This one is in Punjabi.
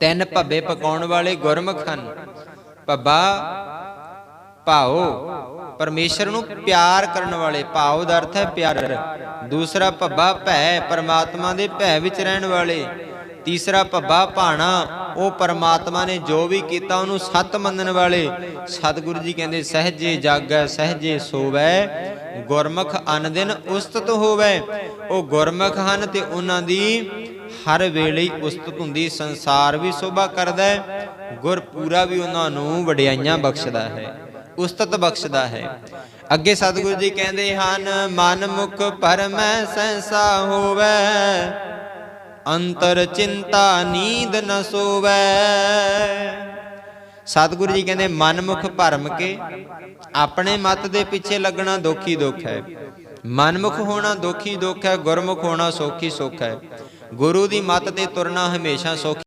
ਤਿੰਨ ਭੱਬੇ ਪਕਾਉਣ ਵਾਲੇ ਗੁਰਮੁਖ ਹਨ। ਭੱਬਾ ਭਾਉ ਪਰਮੇਸ਼ਰ ਨੂੰ ਪਿਆਰ ਕਰਨ ਵਾਲੇ। ਭਾਉ ਦਾ ਅਰਥ ਹੈ ਪਿਆਰ। ਦੂਸਰਾ ਭੱਬਾ, ਭੈ, ਪਰਮਾਤਮਾ ਦੇ ਭੈ ਵਿੱਚ ਰਹਿਣ ਵਾਲੇ। ਤੀਸਰਾ ਭੱਬਾ, ਭਾਣਾ, ਉਹ ਪਰਮਾਤਮਾ ਨੇ ਜੋ ਵੀ ਕੀਤਾ ਉਹਨੂੰ ਸੱਤ ਮੰਨਣ ਵਾਲੇ। ਸਤਿਗੁਰੂ ਜੀ ਕਹਿੰਦੇ, ਸਹਜੇ ਜਾਗੈ, ਸਹਜੇ ਸੋਵੈ। ਗੁਰਮੁਖ ਅਨ ਦਿਨ ਉਸਤਤ ਹੋਵੈ। ਉਹ ਗੁਰਮੁਖ ਹਨ ਤੇ ਉਹਨਾਂ ਦੀ ਹਰ ਵੇਲੇ ਹੀ ਉਸਤਤ ਹੁੰਦੀ, ਸੰਸਾਰ ਵੀ ਸੋਭਾ ਕਰਦਾ ਹੈ, ਗੁਰ ਪੂਰਾ ਵੀ ਉਹਨਾਂ ਨੂੰ ਵਡਿਆਈਆਂ ਬਖਸ਼ਦਾ ਹੈ, ਉਸਤਤ ਬਖਸ਼ਦਾ ਹੈ। ਅੱਗੇ ਸਤਿਗੁਰੂ ਜੀ ਕਹਿੰਦੇ ਹਨ, ਮਨ ਮੁਖ ਪਰਮੈ ਸਹਿਸਾ ਹੋਵੈ, ਅੰਤਰ ਚਿੰਤਾ ਨੀਂਦ ਨ ਸੋਵੈ। ਸਤਿਗੁਰੂ ਜੀ ਕਹਿੰਦੇ ਮਨਮੁਖ ਭਰਮ ਕੇ ਆਪਣੇ ਮਤ ਦੇ ਪਿੱਛੇ ਲੱਗਣਾ ਦੁਖੀ ਦੁੱਖ ਹੈ। ਮਨਮੁਖ ਹੋਣਾ ਦੁਖੀ ਦੁੱਖ ਹੈ, ਗੁਰਮੁਖ ਹੋਣਾ ਸੌਖੀ ਸੁੱਖ ਹੈ। ਗੁਰੂ ਦੀ ਮੱਤ ਤੇ ਤੁਰਨਾ ਹਮੇਸ਼ਾ ਸੌਖੀ